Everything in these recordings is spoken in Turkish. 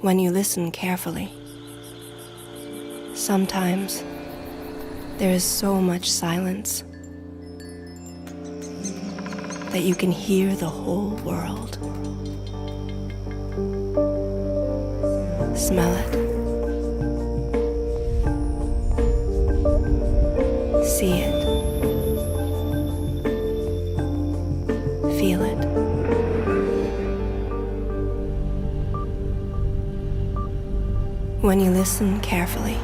When you listen carefully, sometimes there is so much silence that you can hear the whole world. Smell it. See it. When you listen carefully,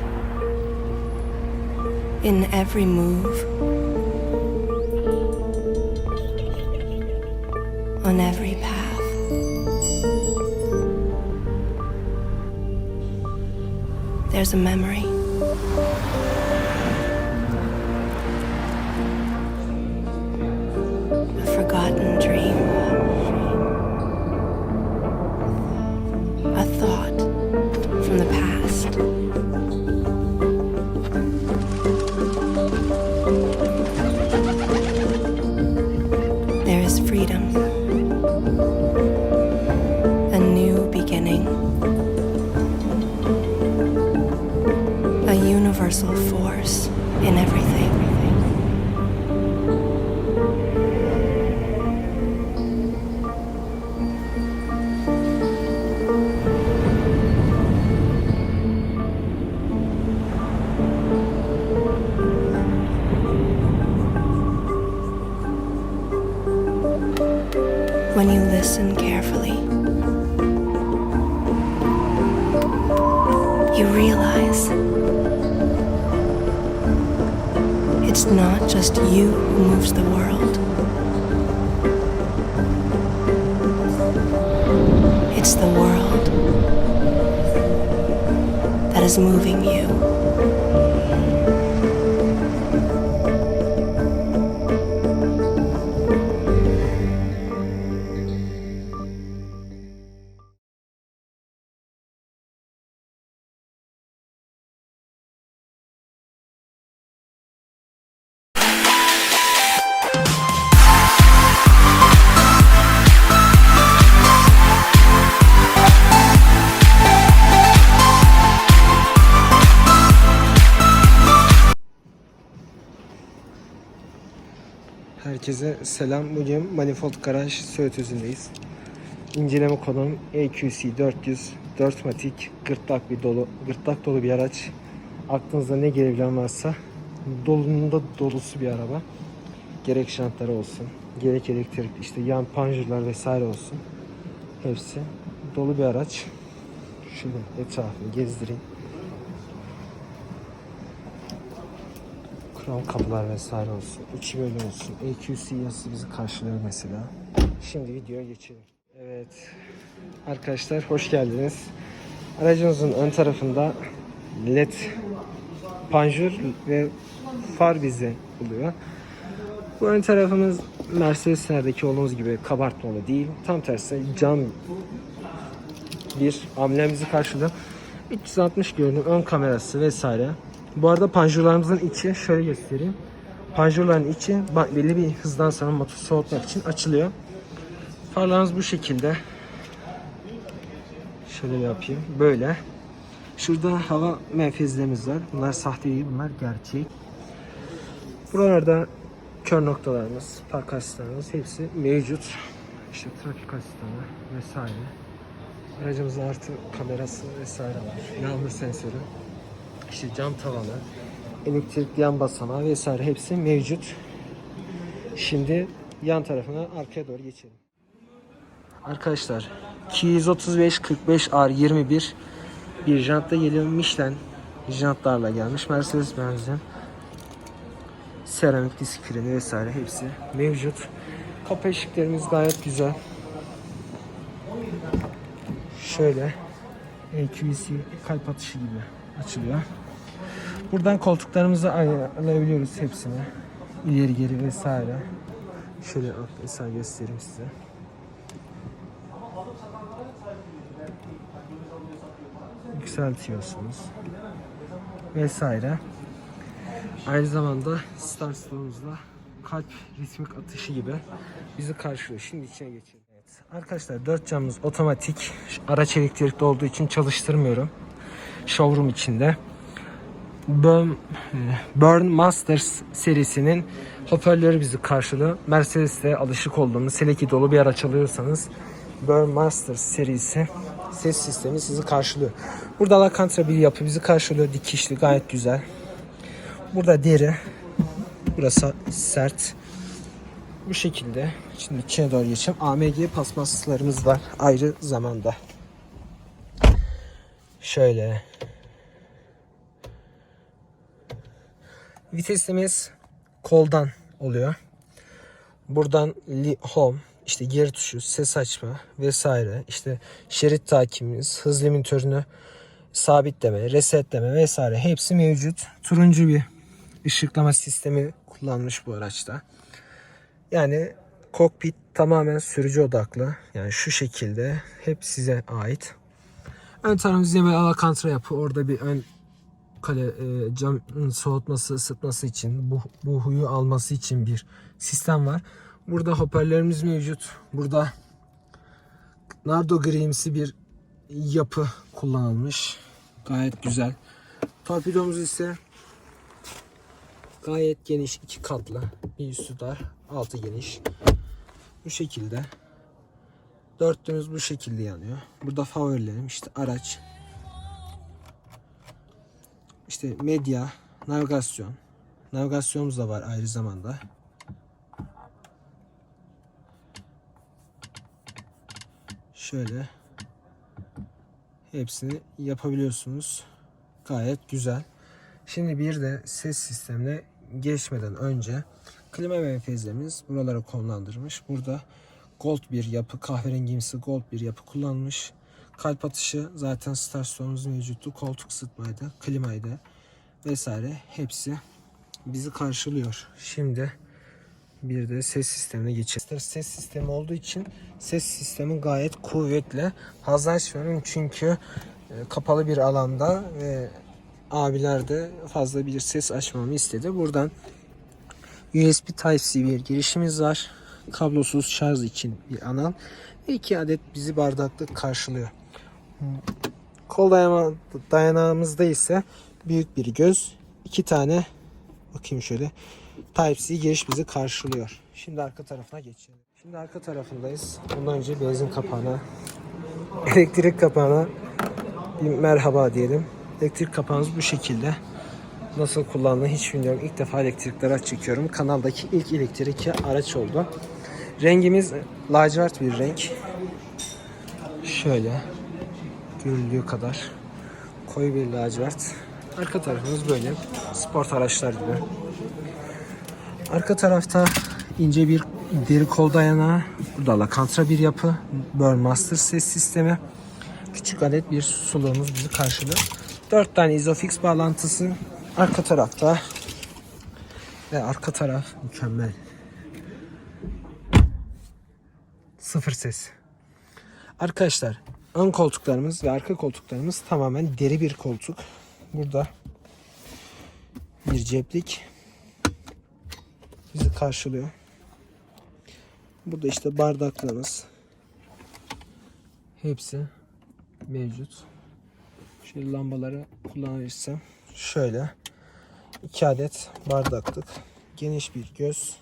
in every move, on every path, there's a memory. A forgotten dream. Realize it's not just you who moves the world, it's the world that is moving you. Herkese selam. Bugün Manifold Garaj Söğüt Özü'ndeyiz. İnceleme konum EQC 400 4 matik gırtlak bir dolu gırtlak dolu bir araç. Aklınıza ne gelebilen varsa dolunun da dolusu bir araba. Gerek şantları olsun, gerek elektrik işte yan panjurlar vesaire olsun. Hepsi dolu bir araç. Şöyle etrafını gezdireyim. Krom kapılar vesaire olsun. içi böyle olsun. EQC yazısı bizi karşılıyor mesela. Şimdi videoya geçelim. Evet. Arkadaşlar hoş geldiniz. Aracımızın ön tarafında led panjur ve far bizi buluyor. Bu ön tarafımız Mercedes'lerdeki olduğumuz gibi kabartmalı değil. Tam tersi cam bir amblemizi karşılıyor. 360 görünüm ön kamerası vesaire. Bu arada panjurlarımızın içi şöyle göstereyim. Panjurların içi belli bir hızdan sonra motor soğutmak için açılıyor. Farlarımız bu şekilde. Şöyle yapayım. Böyle. Şurada hava menfezlerimiz var. Bunlar sahte değil, bunlar gerçek. Buralarda kör noktalarımız, park asistanımız hepsi mevcut. İşte trafik asistanı vesaire. Aracımızın artı kamerası vesaire var. Yağmur sensörü. İşte cam tavanı, elektrikli yan basamağı vesaire hepsi mevcut. Şimdi yan tarafına arkaya doğru geçelim. Arkadaşlar 235 45 R 21 bir jantta geliyor Michelin jantlarla gelmiş Mercedes Benz'in seramik disk freni vesaire hepsi mevcut. Kapı eşiklerimiz gayet güzel. Şöyle EQC kalp atışı gibi açılıyor. Buradan koltuklarımızı ayarlayabiliyoruz hepsini. İleri geri vesaire. Şöyle mesela göstereyim size. Yükseltiyorsunuz. Vesaire. Aynı zamanda Star Stone'umuzla kalp ritmik atışı gibi bizi karşılıyor. Şimdi içine geçelim. Evet. Arkadaşlar dört camımız otomatik. Araç elektrikli olduğu için çalıştırmıyorum. Showroom içinde. Burn, Masters serisinin hoparlörü bizi karşılıyor. Mercedes'te alışık olduğumuz seleki dolu bir araç alıyorsanız Burn Masters serisi ses sistemi sizi karşılıyor. Burada Alcantara bir yapı bizi karşılıyor. Dikişli gayet güzel. Burada deri. Burası sert. Bu şekilde. Şimdi içine doğru geçelim. AMG paspaslarımız var ayrı zamanda. Şöyle. Vitesimiz koldan oluyor. Buradan home, işte geri tuşu, ses açma vesaire, işte şerit takibimiz, hız limitörünü sabitleme, resetleme vesaire hepsi mevcut. Turuncu bir ışıklama sistemi kullanmış bu araçta. Yani kokpit tamamen sürücü odaklı. Yani şu şekilde hep size ait. Ön tarafımız yine böyle yapı. Orada bir ön kale e, camın soğutması, ısıtması için, bu, bu huyu alması için bir sistem var. Burada hoparlörümüz mevcut. Burada nardo grimsi bir yapı kullanılmış. Gayet güzel. Torpidomuz ise gayet geniş iki katlı. Bir üstü dar, altı geniş. Bu şekilde. Dörtlümüz bu şekilde yanıyor. Burada favorilerim işte araç, işte medya, navigasyon. Navigasyonumuz da var ayrı zamanda. Şöyle hepsini yapabiliyorsunuz. Gayet güzel. Şimdi bir de ses sistemine geçmeden önce klima menfezlerimiz buralara konumlandırmış. Burada gold bir yapı, kahverengimsi gold bir yapı kullanmış. Kalp atışı zaten stasyonumuz mevcuttu. Koltuk ısıtmaydı, klimaydı vesaire hepsi bizi karşılıyor. Şimdi bir de ses sistemine geçelim. Ses sistemi olduğu için ses sistemi gayet kuvvetli. Fazla açmıyorum çünkü e, kapalı bir alanda ve abiler de fazla bir ses açmamı istedi. Buradan USB Type-C bir girişimiz var. Kablosuz şarj için bir anal ve iki adet bizi bardaklık karşılıyor. Kol dayama, dayanağımızda ise büyük bir göz, iki tane bakayım şöyle Type-C giriş bizi karşılıyor. Şimdi arka tarafına geçelim. Şimdi arka tarafındayız. Bundan önce benzin kapağına, elektrik kapağına bir merhaba diyelim. Elektrik kapağımız bu şekilde. Nasıl kullandığını hiç bilmiyorum. İlk defa elektrikli araç çekiyorum. Kanaldaki ilk elektrikli araç oldu. Rengimiz lacivert bir renk. Şöyle görüldüğü kadar koyu bir lacivert. Arka tarafımız böyle sport araçlar gibi. Arka tarafta ince bir deri kol dayanağı. Burada Alcantara bir yapı. Burmester ses sistemi. Küçük adet bir suluğumuz bizi karşılıyor. 4 tane Isofix bağlantısı. Arka tarafta ve arka taraf mükemmel. Sıfır ses. Arkadaşlar ön koltuklarımız ve arka koltuklarımız tamamen deri bir koltuk. Burada bir ceplik bizi karşılıyor. Burada işte bardaklarımız hepsi mevcut. Şöyle lambaları kullanabilirsem şöyle iki adet bardaklık geniş bir göz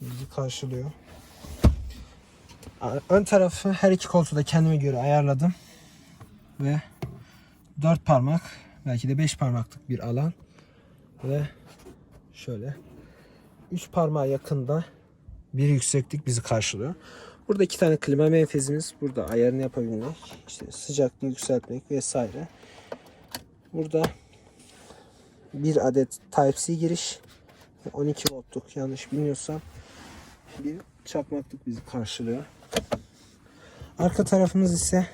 bizi karşılıyor. Ön tarafı her iki koltuğu da kendime göre ayarladım. Ve dört parmak belki de beş parmaklık bir alan. Ve şöyle üç parmağa yakında bir yükseklik bizi karşılıyor. Burada iki tane klima menfezimiz. Burada ayarını yapabilmek. işte sıcaklığı yükseltmek vesaire. Burada bir adet Type-C giriş. ve 12 voltluk yanlış bilmiyorsam bir çakmaklık bizi karşılıyor. Arka tarafımız ise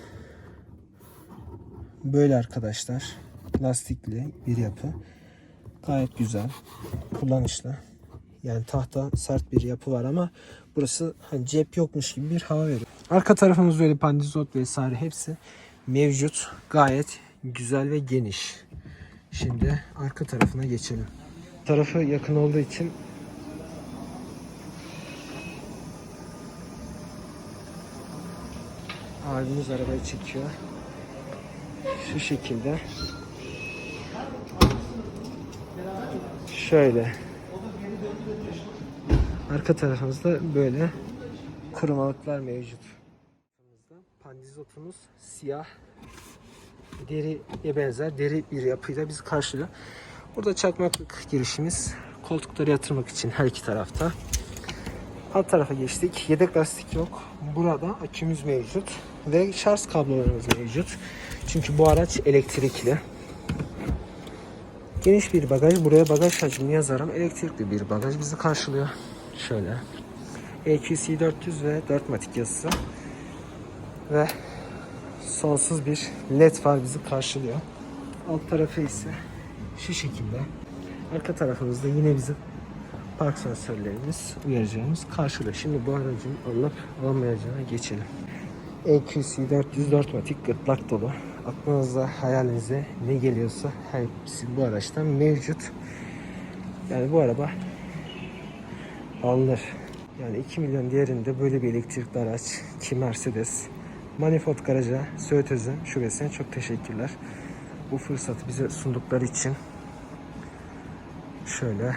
böyle arkadaşlar. Lastikli bir yapı. Gayet güzel. Kullanışlı. Yani tahta sert bir yapı var ama burası hani cep yokmuş gibi bir hava veriyor. Arka tarafımız böyle pandizot vesaire hepsi mevcut. Gayet güzel ve geniş. Şimdi arka tarafına geçelim. Tarafı yakın olduğu için Abimiz arabayı çekiyor. Şu şekilde. Şöyle. Arka tarafımızda böyle kurumalıklar mevcut. Pandizotumuz siyah deriye benzer deri bir yapıyla bizi karşılıyor. Burada çakmaklık girişimiz koltukları yatırmak için her iki tarafta. Alt tarafa geçtik. Yedek lastik yok. Burada akümüz mevcut ve şarj kablolarımız mevcut. Çünkü bu araç elektrikli. Geniş bir bagaj. Buraya bagaj hacmini yazarım. Elektrikli bir bagaj bizi karşılıyor. Şöyle. EQC 400 ve 4 matik yazısı. Ve sonsuz bir led far bizi karşılıyor. Alt tarafı ise şu şekilde. Arka tarafımızda yine bizim park sensörlerimiz, uyarıcımız karşılıyor. Şimdi bu aracın alınıp alınmayacağına geçelim. EQC 404 matik gırtlak dolu. Aklınıza, hayalinize ne geliyorsa hepsi bu araçtan mevcut. Yani bu araba alınır. Yani 2 milyon değerinde böyle bir elektrikli araç ki Mercedes. Manifold Garaja Söğüt Özü şubesine çok teşekkürler. Bu fırsatı bize sundukları için şöyle